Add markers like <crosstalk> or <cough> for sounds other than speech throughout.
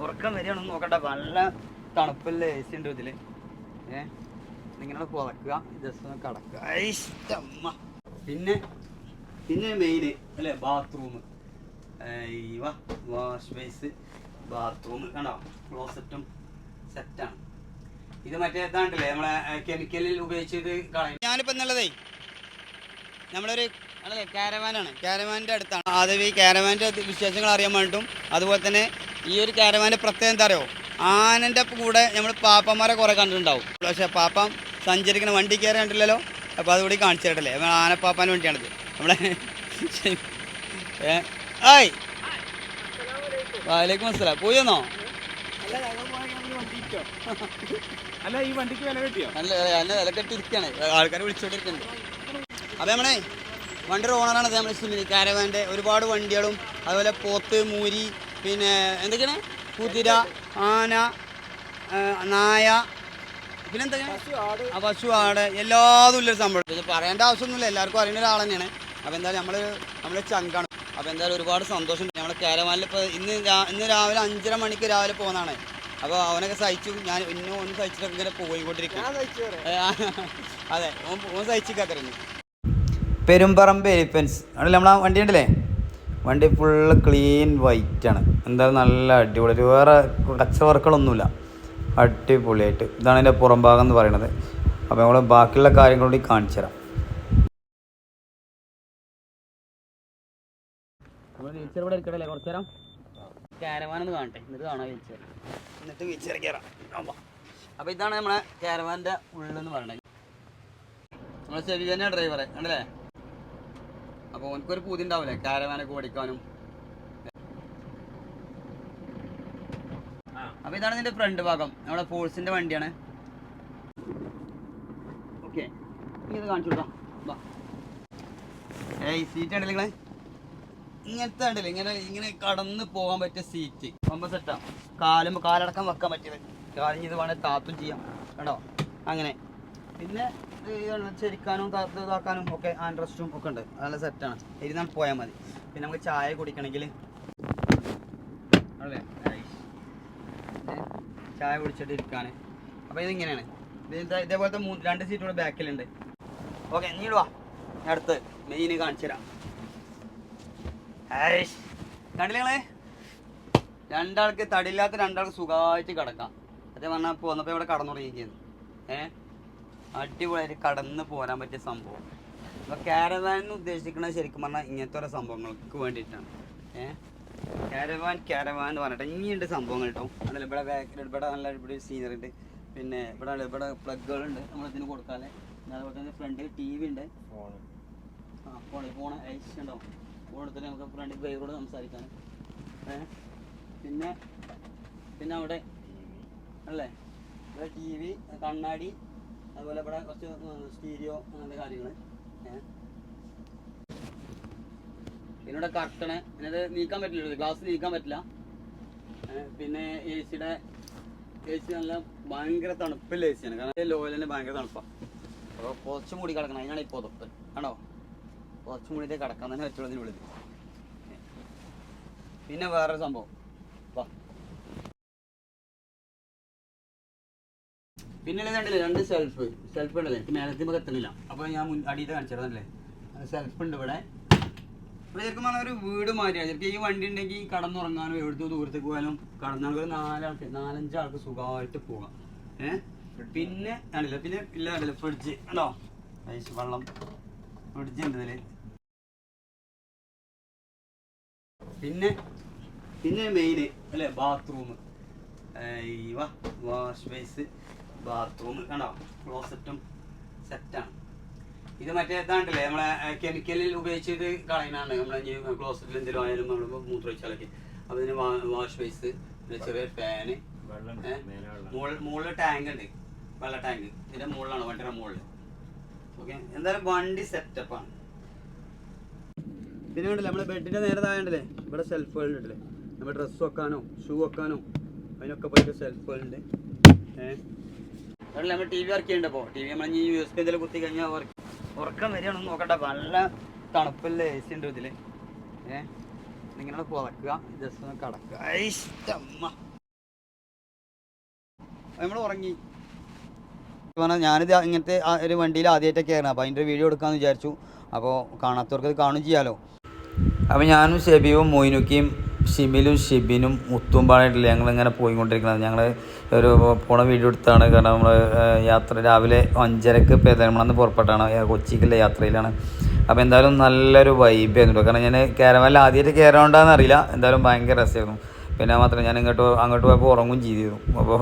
ഉറക്കം വരികയാണെന്ന് നോക്കണ്ട. നല്ല തണുപ്പല്ലേ എ സി ഉണ്ട് ഇതിൽ. ഏ? നിങ്ങനെ പുറക്കുക ജസ്റ്റ് ഒന്ന് പിന്നെ പിന്നെ മെയിൻ അല്ലേ ബാത്റൂം വാഷ് ബേസ് ബാത്റൂം കണ്ടോ? ക്ലോസറ്റും സെറ്റാണ് ഇത് മറ്റേ ഇതാണ്ടല്ലേ നമ്മളെ കെമിക്കലിൽ ഉപയോഗിച്ചത് കളയും ഞാനിപ്പോ എന്നുള്ളതേ നമ്മളൊരു അല്ലേ കാരവാനാണ് കാരവാന്റെ അടുത്താണ്. ആദ്യം ഈ കാരവാന്റെ വിശേഷങ്ങൾ അറിയാൻ വേണ്ടിയിട്ടും അതുപോലെ തന്നെ ഈ ഒരു കാരവാന്റെ പ്രത്യേകം എന്താ അറിയോ? ആനന്റെ കൂടെ നമ്മൾ പാപ്പന്മാരെ കുറേ കണ്ടിട്ടുണ്ടാവും. പക്ഷേ പാപ്പം സഞ്ചരിക്കുന്ന വണ്ടി കയറി കണ്ടില്ലല്ലോ? അപ്പോൾ അതുകൂടി കാണിച്ചു തരട്ടല്ലേ? നമ്മൾ ആനപ്പാപ്പാന്റെ വണ്ടിയാണിത്. നമ്മളെ <laughs> ഏയ് ആയ് വാലേക്കും അസ്സലാം. പോയെന്നോ? <laughs> അല്ല ഈ വണ്ടിക്ക് വില കിട്ടിയോ? അല്ല വില കെട്ടിരിക്കാണ് ആൾക്കാർ വിളിച്ചോണ്ടിരിക്കുന്നുണ്ട്. അപ്പോൾ നമ്മളെ വണ്ടിയുടെ ഓണറാണ് നമ്മൾ സുനിൽ. കാരവാന്റെ ഒരുപാട് വണ്ടികളും അതുപോലെ പോത്ത് മൂരി പിന്നെ എന്തൊക്കെയാണ്? കുതിര ആന നായ പിന്നെ എന്തൊക്കെയാണ്? ആ പശു ആട്. എല്ലാതും ഉള്ളൊരു സംഭവം. ഇത് പറയേണ്ട ആവശ്യമൊന്നുമില്ല. എല്ലാവർക്കും അറിയുന്ന ഒരാൾ തന്നെയാണ് അപ്പോൾ എന്തായാലും നമ്മൾ നമ്മളെ ചങ്കാണ്. അപ്പോൾ എന്തായാലും ഒരുപാട് സന്തോഷം. നമ്മുടെ കാരവാനിൽ ഇപ്പോൾ ഇന്ന് രാ- ഇന്ന് രാവിലെ അഞ്ചര മണിക്ക് രാവിലെ പോകുന്നതാണ് അപ്പോൾ അവനൊക്കെ സഹിച്ചു. ഞാൻ ഇന്നും ഒന്ന് സഹിച്ചിട്ട് ഇങ്ങനെ പോയിക്കൊണ്ടിരിക്കും അതെ. ഓൻ സഹിച്ചിക്കാത്തരുന്നു പെരുമ്പറമ്പ് എലിഫൻസ് അവിടെ നമ്മളെ വണ്ടി ഉണ്ടല്ലേ വണ്ടി ഫുള്ള് ക്ലീൻ വൈറ്റ് ആണ്. എന്തായാലും നല്ല അടിപൊളി. വേറെ കച്ച വർക്കുകളൊന്നുമില്ല അടിപൊളിയായിട്ട്. ഇതാണ് എന്റെ പുറം ഭാഗം എന്ന് പറയുന്നത്. അപ്പോൾ നമ്മൾ ബാക്കിയുള്ള കാര്യങ്ങളൂടി കാണിച്ചു തരാം. അപ്പൊ വീൽച്ചെയർ ഇവിടെ ഇരിക്കണല്ലേ കുറച്ച് നേരം. ക്യാരവാനൊന്ന് കാണട്ടെ. എന്നിട്ട് കാണാം വീൽച്ചെയർ എന്നിട്ട് വീൽച്ചെയർ കയറാം അപ്പോൾ ഇതാണ് നമ്മളെ കാരവാന്റെ ഉള്ളെന്ന് പറയുന്നത്. നമ്മളെ ശരി തന്നെയാണ് ഡ്രൈവറെ കണ്ടല്ലേ? അപ്പോൾ ഓനക്കൊരു പൂതി ഉണ്ടാവില്ലേ കാരവാനൊക്കെ ഓടിക്കാനും. അപ്പോൾ ഇതാണ് നിന്റെ ഫ്രണ്ട് ഭാഗം. നമ്മുടെ ഫോഴ്സിന്റെ വണ്ടിയാണ്. ഓക്കെ ഇത് കാണിച്ചു കൊടുക്കാം. ഏയ് സീറ്റ് ഉണ്ടല്ലോ നിങ്ങളെ? ഇങ്ങനത്തെ ഉണ്ടല്ലോ ഇങ്ങനെ ഇങ്ങനെ കടന്ന് പോകാൻ പറ്റിയ സീറ്റ് സെറ്റാ കാലും കാലടക്കം വെക്കാൻ പറ്റിയത്. കാലിഞ്ഞത് ഇത് വേണേൽ താത്തും ചെയ്യാം. കേട്ടോ അങ്ങനെ. പിന്നെ ചെരിക്കാനും ഇതാക്കാനും ഒക്കെ ഹാൻഡ് റെസ്റ്റും ഒക്കെ ഉണ്ട്. നല്ല സെറ്റാണ് ഇരുന്നാൽ പോയാൽ മതി. പിന്നെ നമുക്ക് ചായ കുടിക്കണമെങ്കിൽ ചായ കുടിച്ചിട്ട് ഇരിക്കാൻ അപ്പോൾ ഇതിങ്ങനെയാണ് ഇത് ഇതേപോലത്തെ മൂന്ന് രണ്ട് സീറ്റ് കൂടെ ബാക്കിലുണ്ട്. ഓക്കെ നീടുവാ അടുത്ത് മെയിൻ കാണിച്ചു തരാം. ഹൈഷ്. കണ്ടില്ലേ രണ്ടാൾക്ക് തടിയില്ലാത്ത രണ്ടാൾക്ക് സുഖമായിട്ട് കിടക്കാം. അതേ പറഞ്ഞാൽ പോന്നപ്പോൾ ഇവിടെ കടന്നു ചെയ്യുന്നു ഏ അടിപൊളിയായിട്ട് കടന്ന് പോരാൻ പറ്റിയ സംഭവം. അപ്പോൾ കാരവാൻ എന്ന് ഉദ്ദേശിക്കുന്നത് ശരിക്കും പറഞ്ഞാൽ ഇങ്ങനത്തെ ഓരോ സംഭവങ്ങൾക്ക് വേണ്ടിയിട്ടാണ്. ഏഹ് കാരവാൻ കാരവാൻ എന്ന് പറഞ്ഞിട്ട് ഇനിയുണ്ട് സംഭവങ്ങൾ കേട്ടോ. അതല്ല ഇവിടെ ബാക്കിൽ ഇവിടെ നല്ല ഇവിടെ സീനറി ഉണ്ട്. പിന്നെ ഇവിടെ ഇവിടെ പ്ലഗുകളുണ്ട് നമ്മളിതിന് കൊടുക്കാതെ അതുപോലെ തന്നെ ഫ്രണ്ടിൽ ടി വി ഉണ്ട്. ആ ഫോണിൽ ഫോൺ അയച്ചിട്ടുണ്ടോ ഫോൺ നമുക്ക് ഫ്രണ്ടിൽ ഡ്രൈവറോട് സംസാരിക്കാൻ പിന്നെ പിന്നെ അവിടെ അല്ലേ? ഇവിടെ ടി വി കണ്ണാടി അതുപോലെ ഇവിടെ കുറച്ച് സ്റ്റീരിയോ അങ്ങനത്തെ കാര്യങ്ങൾ പിന്നെ ഇവിടെ കർട്ടണ് പിന്നെ നീക്കാൻ പറ്റില്ല ഗ്ലാസ് നീക്കാൻ പറ്റില്ല. പിന്നെ എ സിയുടെ എ സി നല്ല ഭയങ്കര തണുപ്പില്ല എ സിയാണ് കാരണം ലോയലിന് ഭയങ്കര തണുപ്പാണ് അപ്പോൾ കുറച്ചും കൂടി കിടക്കണം. അതിനാണ് ഇപ്പോൾ തൊട്ട്. ആണോ കുറച്ചും കൂടി കിടക്കാൻ തന്നെ പറ്റുള്ളൂ ഇതിനുള്ളിൽ. പിന്നെ വേറൊരു സംഭവം. പിന്നെ കണ്ടില്ലേ? രണ്ട് സെൽഫ് സെൽഫ് ഉണ്ടല്ലേ? പിന്നെ മേലത്തിൽ എത്തണില്ല. അപ്പോൾ ഞാൻ മുൻ കാണിച്ചിരുന്നല്ലേ സെൽഫ് ഉണ്ട് ഇവിടെ. ഇവിടെ ശരിക്കും പറഞ്ഞാൽ ഒരു വീട് മാറിയാ. ശരിക്കും ഈ വണ്ടി ഉണ്ടെങ്കിൽ കടന്നുറങ്ങാനും എവിടുത്തെ ദൂരത്തേക്ക് പോയാലും കടന്നാൽ ഒരു നാലാൾക്ക് നാലഞ്ച് ആൾക്ക് സുഖമായിട്ട് പോകാം. ഏഹ് പിന്നെ ആണില്ല പിന്നെ ഇല്ല കണ്ടില്ല? ഫ്രിഡ്ജ് ഉണ്ടോ വെള്ളം. ഫ്രിഡ്ജ് ഉണ്ട് ഇതിൽ. പിന്നെ പിന്നെ മെയിന് അല്ലേ? ബാത്റൂം വാഷ് ബേസ് ബാത്റൂം കണ്ടോ? ക്ലോസറ്റും സെറ്റാണ് ഇത് മറ്റേ ഇതാണ്ടല്ലേ? നമ്മളെ കെമിക്കലിൽ ഉപയോഗിച്ചത് കളയുന്നതാണ് നമ്മളെ ക്ലോസറ്റിൽ എന്തെങ്കിലും ആയാലും നമ്മൾ മൂത്രമൊഴിച്ചാലൊക്കെ അപ്പോൾ ഇതിന് വാഷ് ബേസ് ചെറിയ ഫാന് മുകളിൽ ടാങ്ക് ഉണ്ട്. വെള്ള ടാങ്ക് ഇതിന്റെ മുകളിലാണ് വണ്ടിയുടെ മുകളിൽ ഓക്കെ എന്തായാലും വണ്ടി സെറ്റപ്പാണ് പിന്നെ ഉണ്ടല്ലേ നമ്മളെ ബെഡിന്റെ നേരെ താഴെ ഇവിടെ സെൽഫുകൾ ഉണ്ടല്ലേ? നമ്മുടെ ഡ്രസ്സ് വെക്കാനോ ഷൂ വെക്കാനോ അതിനൊക്കെ പോയിട്ട് സെൽഫുകളുണ്ട് ഏഹ് അതല്ല നമ്മൾ ടി വി വർക്ക് ചെയ്യണ്ട പോ ടി വി നമ്മൾ യു എസ് പി എന്തെങ്കിലും കുത്തി കഴിഞ്ഞാൽ വർക്ക് ഉറക്കം വരികയാണെന്ന് നോക്കണ്ട നല്ല തണുപ്പല്ലേ എ സി ഉണ്ട് ഇതിൽ ഏഹ് ഇങ്ങനെ പുറക്കുക ജസ്റ്റ് ഒന്ന് കടക്കുക. നമ്മൾ ഉറങ്ങി. പറഞ്ഞാൽ ഞാനിത് ഇങ്ങനത്തെ ഒരു വണ്ടിയിൽ ആദ്യമായിട്ടൊക്കെ ആയിരുന്നു. അപ്പോൾ അതിന്റെ വീഡിയോ എടുക്കാമെന്ന് വിചാരിച്ചു. അപ്പോൾ കാണാത്തവർക്ക് ഇത് കാണും ചെയ്യാലോ. അപ്പോൾ ഞാനും ഷെബിയും മൊയിനുക്കിയും ഷിബിലും ഷിബിനും മുത്തുമ്പാടായിട്ടില്ല ഞങ്ങളിങ്ങനെ പോയിക്കൊണ്ടിരിക്കുന്നത്. ഞങ്ങൾ ഒരു പോണ വീഡിയോ എടുത്താണ്. കാരണം നമ്മൾ യാത്ര രാവിലെ അഞ്ചരക്ക് പെരുന്തൽമണ്ണന്ന് പുറപ്പെട്ടാണ്. കൊച്ചിക്കുള്ള യാത്രയിലാണ്. അപ്പോൾ എന്തായാലും നല്ലൊരു വൈബ് ആയിരുന്നു കാരണം ഞാൻ കേരളം ആദ്യമായിട്ട് കയറാണ്ടാന്ന് എന്തായാലും ഭയങ്കര രസമായിരുന്നു പിന്നെ മാത്രം ഞാൻ ഇങ്ങോട്ട് അങ്ങോട്ട് പോയപ്പോൾ ഉറങ്ങും ചെയ്തിരുന്നു. അപ്പോൾ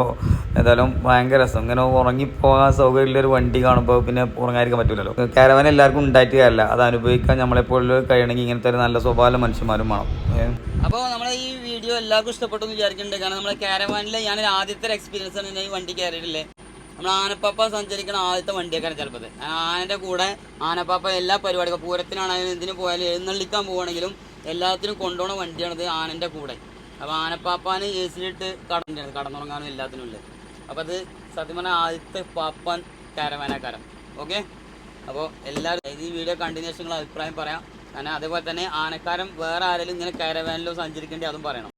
ഏതായാലും ഭയങ്കര രസം. ഇങ്ങനെ ഉറങ്ങിപ്പോകാൻ സൗകര്യമുള്ള ഒരു വണ്ടി കാണുമ്പോൾ പിന്നെ ഉറങ്ങാതിരിക്കാൻ പറ്റില്ലല്ലോ കാരവൻ എല്ലാവർക്കും ഉണ്ടായിട്ട് കാര്യമില്ല അത് അനുഭവിക്കാൻ നമ്മളെപ്പോഴും കഴിയണമെങ്കിൽ ഇങ്ങനത്തെ ഒരു നല്ല സ്വഭാവം മനുഷ്യന്മാരും വേണം. അപ്പോൾ നമ്മളെ ഈ വീഡിയോ എല്ലാവർക്കും ഇഷ്ടപ്പെട്ടു വിചാരിക്കുന്നുണ്ട് കാരണം നമ്മളെ കാരവാനിൽ ഞാൻ ആദ്യത്തെ എക്സ്പീരിയൻസ് ആണ് ഞാൻ ഈ വണ്ടി കയറിയിട്ടില്ലേ നമ്മൾ ആനപ്പാപ്പ സഞ്ചരിക്കുന്ന ആദ്യത്തെ വണ്ടിയൊക്കെ ചിലപ്പോൾ ആനന്റെ കൂടെ ആനപ്പാപ്പ എല്ലാ പരിപാടികളും പൂരത്തിനാണെങ്കിലും എന്തിനു പോയാലും എഴുന്നള്ളിക്കാൻ പോവുകയാണെങ്കിലും എല്ലാത്തിനും കൊണ്ടുപോകുന്ന വണ്ടിയാണിത് ആനന്റെ കൂടെ. അപ്പോൾ ആനപ്പാപ്പാന് എ സിയിലിട്ട് കടന്നിട്ടുണ്ട്. കടന്നുറങ്ങാനും എല്ലാത്തിനും ഉണ്ട്. അപ്പോൾ അത് സത്യം പറഞ്ഞാൽ ആദ്യത്തെ പാപ്പാൻ കാരവാനക്കാരം. ഓക്കെ? അപ്പോൾ എല്ലാവരും ഈ വീഡിയോ കണ്ടിന്യൂഷൻ നിങ്ങൾ അഭിപ്രായം പറയാം. കാരണം അതേപോലെ തന്നെ ആനക്കാരൻ വേറെ ആരെങ്കിലും ഇങ്ങനെ കാരവാനിലോ സഞ്ചരിക്കേണ്ടി അതും പറയണം.